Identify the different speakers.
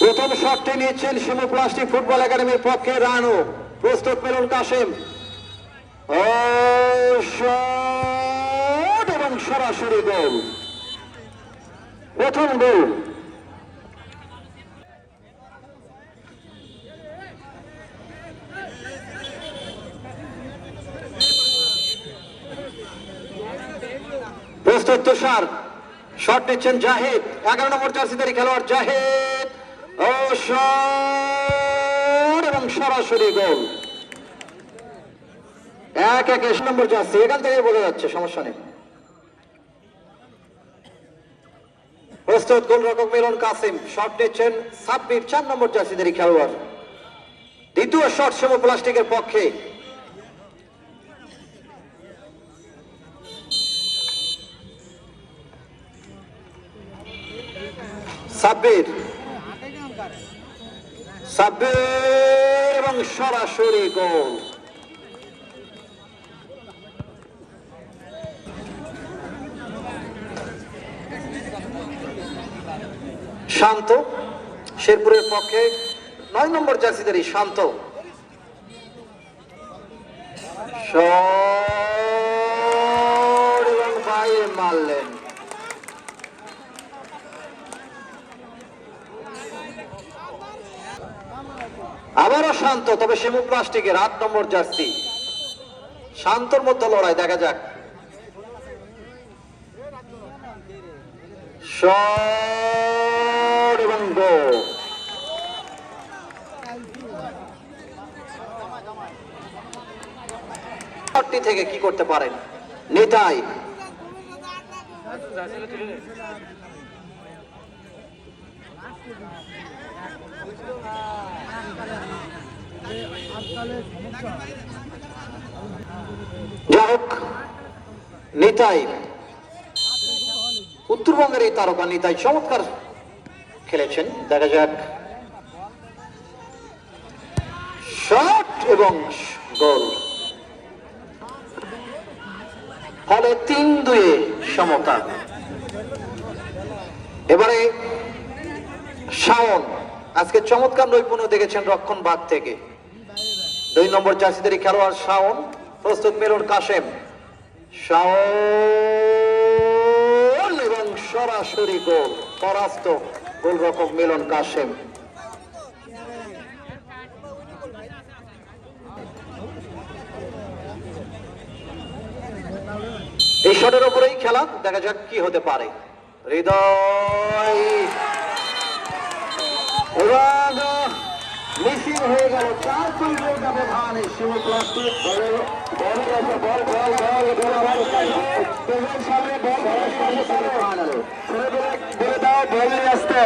Speaker 1: প্রথম শটটি নিচ্ছেন Shimu plastic football একাডেমির পক্ষে রানু। প্রস্তুত ও শট এবং সরাসরি গোল। প্রথম গোল। তুষার। শট নিচ্ছেন এগারো নম্বর খেলোয়াড় ও এবং সরাসরি গোল। এক এক নম্বর জার্সি। এখান থেকে বোঝা যাচ্ছে, সমস্যা নেই। প্রস্তুত গোলরক্ষক মিলন কাসিম। শট নিচ্ছেন সাব্বির, চার নম্বর জার্সিদারি খেলোয়াড়। দ্বিতীয় শট সেমো প্লাস্টিকের পক্ষে। সাব্বির। সাব্বির এবং সরাসরি গোল। শান্ত শেরপুরের পক্ষে নয় নম্বর জার্সিদারি শান্ত। মারলেন। আবারও শান্ত, তবে শিমু প্লাস্টিকের আট নম্বর জার্সি। শান্তর মধ্যে লড়াই, দেখা যাক। এবং থেকে কি করতে পারেন? নিতাই। যাই হোক নিতাই, উত্তরবঙ্গের এই তারকা নিতাই চমৎকার খেলেছেন। দেখা যাক। শট এবং গোল। ফলে তিন দুয়ে সমতা। এবারে শাওন, আজকে চমৎকার নৈপুণ্য দেখেছেন রক্ষণ ভাগ থেকে। দুই নম্বর জার্সিদারি খেলোয়াড় শাওন, প্রস্তুত মেরুন কাশেম। শাওন এবং সরাসরি গোল, পরাস্ত গোলরক্ষক মিলন কাশেম। এই শটের উপরেই খেলা, দেখা যাক কি হতে পারে। হৃদয়
Speaker 2: এবার মিসিং হয়ে গেল চার দুই গোল ব্যবধানে শিবু প্লাস্টিক বল বল বল বল বল বল সামনে বল বলে দাও বলে আসতে